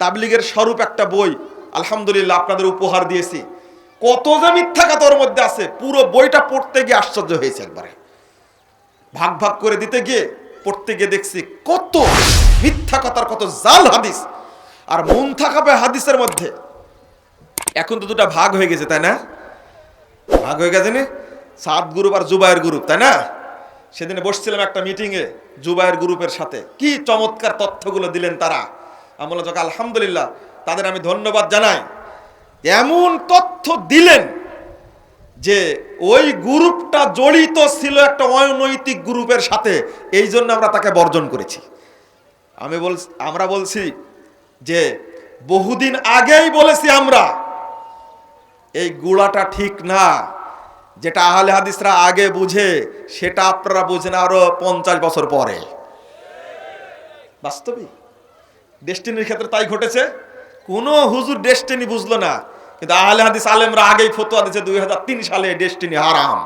তাবলিগের স্বরূপ একটা বই, আলহামদুলিল্লাহ আপনাদের উপহার দিয়েছি। কত যে মিথ্যা কথা ওর মধ্যে আছে, পুরো বইটা পড়তে গিয়ে আশ্চর্য হয়েছে একবারে। ভাগ ভাগ করে দিতে গিয়ে পড়তে গিয়ে দেখছি কত মিথ্যা কথার কত জাল হাদিস। আর মন থাকাবে হাদিসের মধ্যে। এখন তো দুটা ভাগ হয়ে গেছে, তাই না? ভাগ হয়ে গেছে না? সাত গ্রুপ আর জুবাইয়ের গ্রুপ, তাই না? সেদিনে বসছিলাম একটা মিটিংয়ে জুবাইয়ের গ্রুপের সাথে। কি চমৎকার তথ্যগুলো দিলেন তারা। আমি বললাম আলহামদুলিল্লাহ, তাদের আমি ধন্যবাদ জানাই। এমন তথ্য দিলেন যে ওই গ্রুপটা জড়িত ছিল একটা অনৈতিক গ্রুপের সাথে, এই জন্য আমরা তাকে বর্জন করেছি। আমি বল আমরা বলছি যে বহুদিন আগেই বলেছি আমরা, এই গুড়াটা ঠিক না, যেটা আহলে হাদিসরা আগে বুঝে, সেটা আপনারা বুঝেন আরও পঞ্চাশ বছর পরে। বাস্তবিক? ডেস্টিনির ক্ষেত্রে তাই ঘটেছে, কোনো হুজুর ডেস্টিনি বুঝলো না, কিন্তু আহলে হাদিস আলেমরা আগেই ফতোয়া দিয়েছে দুই হাজার তিন সালে ডেস্টিনি হারাম।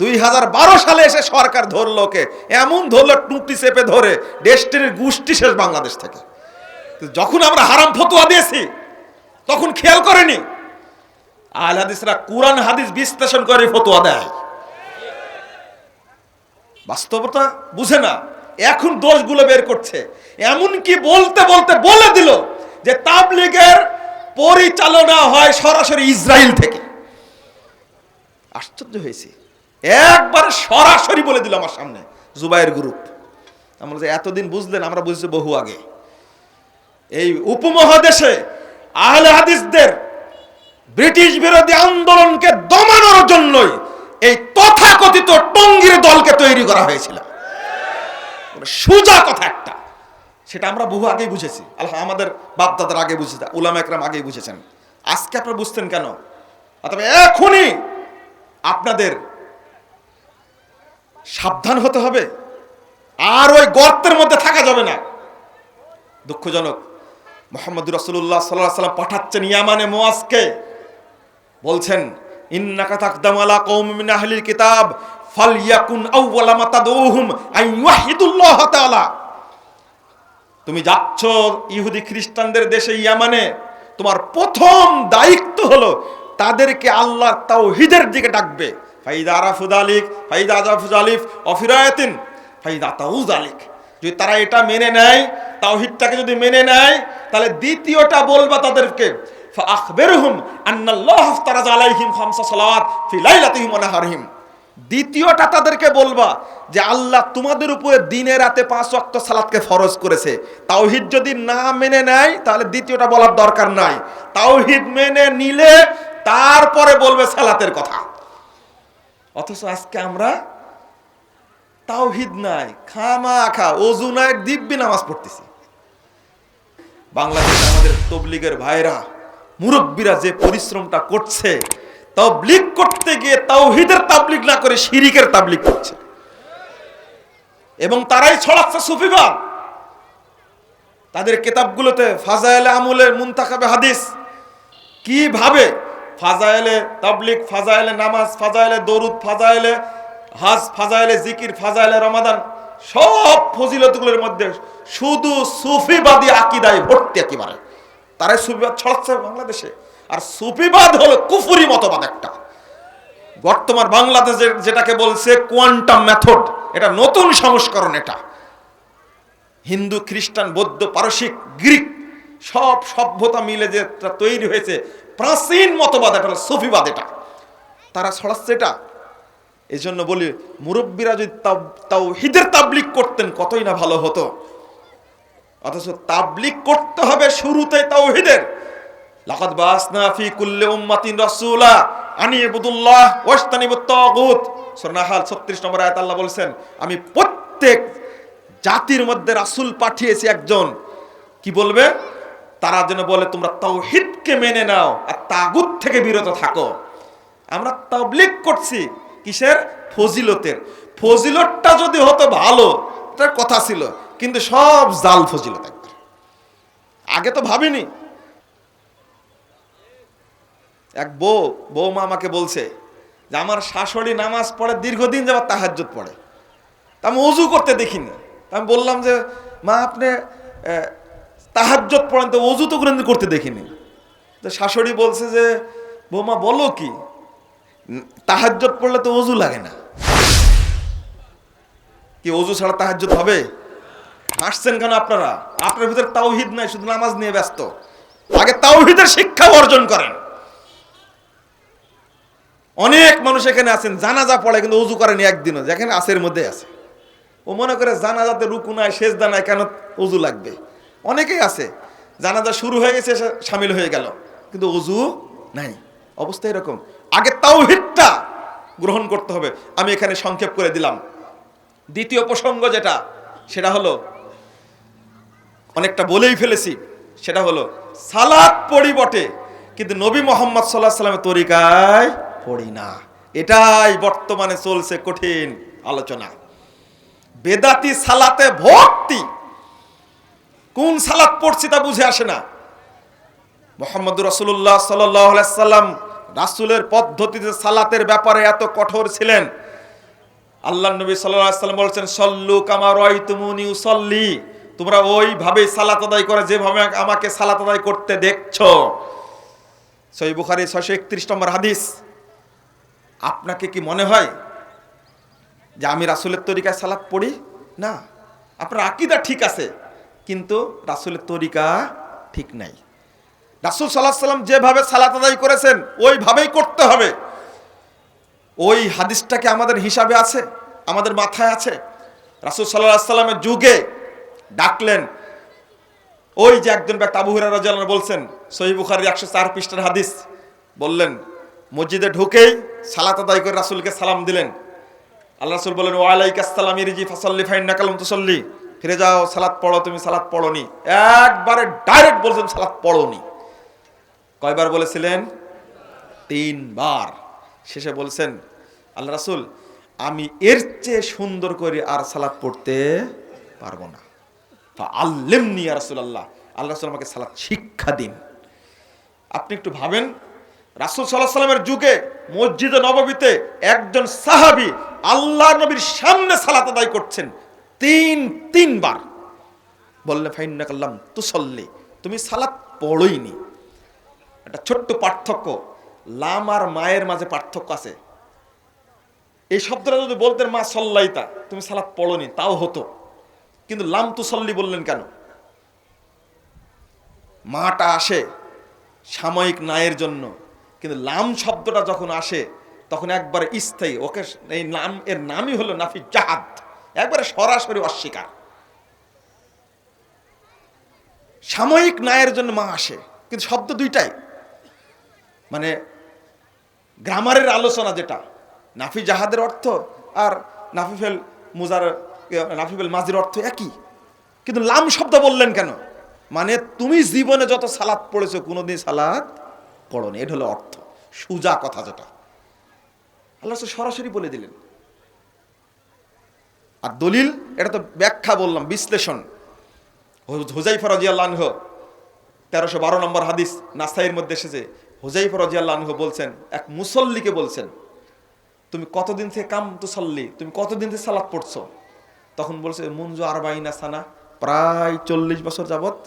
দুই হাজার বারো সালে এসে সরকার ধরলো কে এমন ধরলো টুটি চেপে ধরে, ডেস্টিনির গোষ্ঠী শেষ বাংলাদেশ থেকে। যখন আমরা হারাম ফতোয়া দিয়েছি, তখন খেয়াল করেনি। আল হাদিসরা কোরআন, হাদিস বিশ্লেষণ করে ফতোয়া দেয়। বাস্তবতা বুঝে না। এখন দোষগুলো বের করছে। এমন কি বলতে বলতে বলে দিল যে তাবলিগের পরিচালনা হয় সরাসরি ইসরায়েল থেকে। আশ্চর্য হয়েছে। একবার সরাসরি বলে দিল আমার সামনে জুবাইয়ের গ্রুপ। আমরা যে এতদিন বুঝলেন, আমরা বুঝছি বহু আগে। এই উপমহাদেশে আহলে হাদিসদের ব্রিটিশ বিরোধী আন্দোলনকে দমানোর জন্যই এই তথাকথিত টঙ্গির দলকে তৈরি করা হয়েছিল। সোজা কথা একটা। সেটা আমরা বহু আগেই বুঝেছি। আল্লাহ আমাদের বাপদাদার আগে বুঝেছে, উলামা একরাম আগেই বুঝেছেন। আজকে আপনারা বুঝতেন কেন? অথবা এখনই আপনাদের সাবধান হতে হবে। আর ওই গর্তের মধ্যে থাকা যাবে না। দুঃখজনক, মোহাম্মদ রসুল্লাহ সাল্লাহ সাল্লাম পাঠাচ্ছেন ইয়ামানে মোয়াজকে বলছেন, ইন্নাকা তাকদাম আলা কওমিন মিন আহলিল কিতাব ফালইয়াকুন আউওয়ালা মা তাদউহুম আন ইউহিদুল্লাহ তাআলা। তুমি যাচ্ছ ইহুদি খ্রিস্টানদের দেশে ইয়ামানে, তোমার প্রথম দায়িত্ব হলো তাদেরকে আল্লাহর তাওহীদের দিকে ডাকবে। ফাইদা আরাফুদ আলিক ফাইদা আজাফুদ আলিফ অফিরায়াতিন, ফাইদা তাউজ আলিক যদি তারা এটা মেনে নেয়, তাওহীদটাকে যদি মেনে নেয়, তাহলে দ্বিতীয়টা বলবা তাদেরকে ফাআখবিরহুম আন্নাল্লাহ ইফতারাজ আলাইহিম খামসা সালাওয়াত ফি লাইলাতিহিম ওয়া নাহারিহিম। দ্বিতীয়টা তাদেরকে বলবা যে আল্লাহ তোমাদের উপরে দিনে রাতে পাঁচ ওয়াক্ত সালাতকে ফরজ করেছে। তাওহিদ যদি না মেনে নেয়, তাহলে দ্বিতীয়টা বলার দরকার নাই। তাওহিদ মেনে নিলে তারপরে বলবে সালাতের কথা। অথচ আজকে আমরা তাওহিদ নাই, খামা খা, অজু নাই, দিব্যি নামাজ পড়তেছি। বাংলাদেশে আমাদের তবলিগের ভাইরা, মুরব্বীরা যে পরিশ্রমটা করছে তবলিগ করতে গিয়ে তাওহিদের তাবলিগ না করে শিরিকের তাবলিগ করছে। এবং তারাই ছড়াচ্ছে সুফিবাদ তাদের কেতাবগুলোতে ফাজাইলে আমলে মুনতাকাবে হাদিস। কীভাবে ফাজায়েলে তাবলিগ, ফাজায়েলে নামাজ, ফাজায়েলে দরুদ, ফাজায়েলে হাজ, ফাজায়েলে জিকির, ফাজায়েলে রমাদান, সব ফজিলতগুলোর মধ্যে শুধু সুফিবাদী আকিদায় ভর্তি একেবারে। তারাই সুফিবাদ ছড়াচ্ছে বাংলাদেশে। আর সুফিবাদ হলো কুফুরি মতবাদ একটা। বর্তমান বাংলাদেশের যেটাকে বলছে কোয়ান্টাম মেথড, এটা নতুন সংস্করণ এটা। হিন্দু, খ্রিস্টান, বৌদ্ধ, পারসিক, গ্রিক, সব সভ্যতা মিলে যেটা তৈরি হয়েছে, প্রাচীন মতবাদ এটা সুফিবাদ এটা। তারা ছড়াচ্ছে এটা। এই জন্য বলি, মুরব্বীরা যদি তাও হিদের তাবলিক করতেন, কতই না ভালো হতো। অথচ তাবলিক করতে হবে শুরুতে তাও হিদের লাকাদ বাসনা ফি কুল্লি উম্মাতিন রাসূলা আনি ইবুদুল্লাহ ওয়াস্তানিবুত তাগুত। সূরা নাহাল 36 নম্বর আয়াত আল্লাহ বলেন আমি প্রত্যেক জাতির মধ্যে রাসূল পাঠিয়েছি একজন। কি বলবে? তারা যেন বলে, তোমরা তাওহীদকে মেনে নাও আর তাগুত থেকে বিরত থাকো। আমরা তাবলিক করছি কিসের? ফজিলতের। ফজিলতটা যদি হতো ভালো এটার কথা ছিল, কিন্তু সব জাল ফজিলত একবার। আগে তো ভাবিনি এক বউ বৌমা আমাকে বলছে যে আমার শাশুড়ি নামাজ পড়ে দীর্ঘদিন যাবার তাহাজ্জুদ পড়ে। তা আমি অজু করতে দেখিনি। আমি বললাম যে, মা, আপনি তাহাজ্জত পড়েন তো অজু তো কোনোদিন করতে দেখিনি। তো শাশুড়ি বলছে যে বৌমা বলো কি? তাহাজ্জত পড়লে তো অজু লাগে না। কি অজু ছাড়া তাহাজ্জত হবে? হাসছেন কেন আপনারা? আপনার ভিতরে তাওহিদ নাই, শুধু নামাজ নিয়ে ব্যস্ত। আগে তাওহিদের শিক্ষা অর্জন করেন। অনেক মানুষ এখানে আছেন, জানাজা পড়ে, কিন্তু অজু করেনি একদিনও। যেখানে আসের মধ্যে আছে। ও মনে করে জানাজাতে রুকু নাই শেষ দানায় কেন অজু লাগবে? অনেকেই আছে, জানাজা শুরু হয়ে গেছে সামিল হয়ে গেল, কিন্তু অজু নাই। অবস্থা এরকম। আগে তাওহিদটা গ্রহণ করতে হবে, আমি এখানে সংক্ষেপ করে দিলাম। দ্বিতীয় প্রসঙ্গ যেটা, সেটা হলো, অনেকটা বলেই ফেলেছি, সেটা হলো, সালাদ পড়ি বটে, কিন্তু নবী মোহাম্মদ সাল্লাহ সাল্লামের তরিকায় পড়ি না। এটাই বর্তমানে চলছে কঠিন আলোচনা। বেদাতি সালাতে ভর্তি কোন সালাত পড়ছি তা বুঝে আসে না। মোহাম্মদ রসুল্লাহ সাল্লাম রাসুলের পদ্ধতিতে সালাতের ব্যাপারে এত কঠোর ছিলেন। আল্লাহ নবী সাল্লাম বলছেন, সল্লু কামার সল্লি তোমরা ওইভাবেই সালাত আদায় করে, যেভাবে আমাকে সালাত আদায় করতে দেখছ। সই বুখারি ছয়শো একত্রিশ নম্বর হাদিস। আপনাকে কি মনে হয় যে আমি রাসুলের তরিকায় সালাত পড়ি? না। আপনার আকিদা ঠিক আছে, কিন্তু রাসুলের তরিকা ঠিক নাই। রাসুল সাল্লাহ সাল্লাম যেভাবে সালাত আদায় করেছেন, ওইভাবেই করতে হবে। ওই হাদিসটাকে আমাদের হিসাবে আছে, আমাদের মাথায় আছে। রাসুল সাল্লাহ সাল্লামের যুগে ডাকলেন, ওই যে একজন ব্যক্তি আবু হুরারা রাজিয়াল্লাহু বলছেন সহি বুখারী একশো চার পৃষ্ঠার হাদিস, বললেন মসজিদে ঢুকেই সালাত আদায় করে রাসুলকে সালাম দিলেন। আল্লাহ রাসুল বলেন, ওয়ালাইক আসসালাম, ইরিজি ফাসাল্লি, ফাইন্না কালাম তুসল্লি। ফিরে যাও, সালাত পড়ো, তুমি সালাত পড়োনি। একবারে ডাইরেক্ট বলছেন, সালাত পড়োনি। কয়বার বলেছিলেন? তিনবার। শেষে বলছেন, আল্লাহ রাসুল, আমি এর চেয়ে সুন্দর করে আর সালাত পড়তে পারব না। আল্লেম নিয়া রাসুল আল্লাহ আল্লাহ রাসুল আমাকে সালাত শিক্ষা দিন। আপনি একটু ভাবেন রাসুল সাল্লাহ সাল্লামের যুগে মসজিদে নববীতে একজন সাহাবি আল্লাহ নবীর সামনে সালাত আদায় করছেন তিন, তিনবার। বললে ফাইন্না কাল্লাম তুসল্লি। তুমি সালাত পড়ইনি। একটা ছোট্ট পার্থক্য, লাম আর মায়ের মাঝে পার্থক্য আছে। এই শব্দটা যদি বলতেন, মা সল্লাইতা, তুমি সালাত পড়নি, তাও হতো। কিন্তু লাম তুসল্লি বললেন কেন? মাটা আসে সাময়িক নায়ের জন্য। কিন্তু লাম শব্দটা যখন আসে, তখন একবারে স্থায়ী, ওকে এই নাম এর নামই হলো নাফি জাহাদ। একবারে সরাসরি অস্বীকার। সাময়িক নায়ের জন্য মা আসে, কিন্তু শব্দ দুইটাই। মানে গ্রামারের আলোচনা যেটা, নাফি জাহাদের অর্থ আর নাফিফেল মুজার নাফিফেল মাজির অর্থ একই। কিন্তু লাম শব্দ বললেন কেন? মানে তুমি জীবনে যত সালাদ পড়েছো, কোনোদিন সালাদ পড়নি এটা হলো অর্থ, সুজা কথা যেটা। আল্লাহ সরাসরি বলে দিলেন। আর দলিল, এটা তো ব্যাখ্যা বললাম, বিশ্লেষণ। হুজাইফা রাজিয়াল্লাহ তেরোশো বারো নম্বর হাদিস নাসাইয়ের মধ্যে এসেছে। হুজাইফা রাজিয়াল্লাহ বলছেন, এক মুসল্লিকে বলছেন, তুমি কতদিন থেকে কাম তুসল্লি? তুমি কতদিন থেকে সালাদ পড়ছো? তখন বলছে মুঞ্জু আরবাইনা সানা, প্রায় চল্লিশ বছর যাবত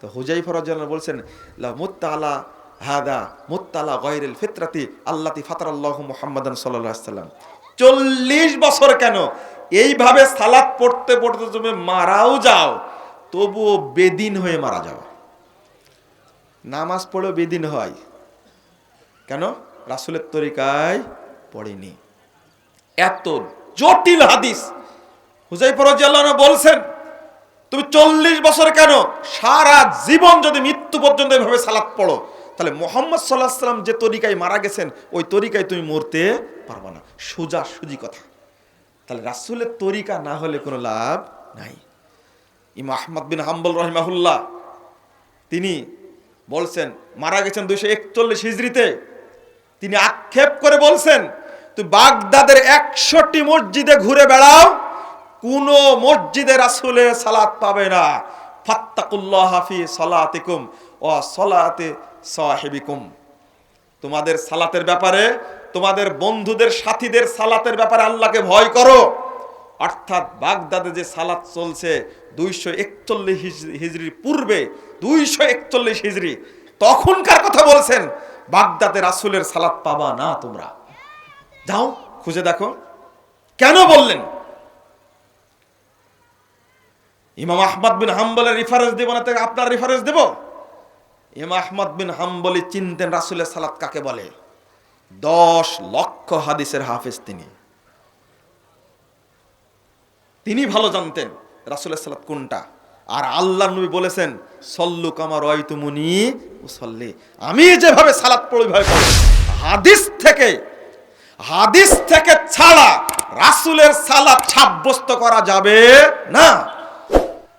তো হুজাই ফরাজ বলছেন মুত্তালা হাদা মুত্তালা গয়রেল ফিতরাতি আল্লাতি ফাতার আল্লাহ সাল্লাহ সাল্লাম। চল্লিশ বছর কেন? এইভাবে সালাদ পড়তে পড়তে তুমি মারাও যাও, তবুও বেদিন হয়ে মারা যাও। নামাজ পড়েও বেদিন হয়। কেন? রাসুলের তরিকায় পড়েনি। এত জটিল হাদিস। হুজাইফর বলছেন, তুমি চল্লিশ বছর কেন সারা জীবন যদি মৃত্যু পর্যন্ত এভাবে সালাত পড়ো? তাহলে মোহাম্মদ সাল্লাহ সাল্লাম যে তরিকায় মারা গেছেন, ওই তরিকায় তুমি মরতে পারবা না। সোজা সুজি কথা। তাহলে রাসুলের তরিকা না হলে কোনো লাভ নাই। ইমা আহমদ বিন হাম্বল রহিমাহুল্লাহ, তিনি বলছেন, মারা গেছেন দুইশো একচল্লিশ হিজড়িতে। তিনি আক্ষেপ করে বলছেন তুই বাগদাদের একশোটি মসজিদে ঘুরে বেড়াও, কোন মসজিদে রাসুলের সালাত পাবে না। ফাত্তাকুল্লাহ হাফি সলাতিকুম। সলাতে সাহেবিকুম। তোমাদের সালাতের ব্যাপারে, তোমাদের বন্ধুদের, সাথীদের সালাতের ব্যাপারে আল্লাহকে ভয় করো। অর্থাৎ বাগদাদে যে সালাত চলছে দুইশো একচল্লিশ হিজড়ির পূর্বে, দুইশো একচল্লিশ হিজড়ি তখনকার কথা বলছেন, বাগদাদে রাসুলের সালাত পাবা না তোমরা। যাও, খুঁজে দেখো। কেন বললেন? ইমাম আহমদ বিন হাম্বলের রেফারেন্স দেব না আপনার রেফারেন্স দেব? ইমাম আহমদ বিন হাম্বলি চিনতেন রাসুলের সালাত কাকে বলে? দশ লক্ষ হাদিসের হাফেজ তিনি। তিনি ভালো জানতেন রাসুলের সালাত কোনটা। আর আল্লাহ নবী বলেছেন, সল্লু কামা রয়তুমুনি মুসল্লি আমি যেভাবে সালাত পড়ি ভাবে হাদিস থেকে হাদিস থেকে ছাড়া রাসুলের সালাত সাব্যস্ত করা যাবে না।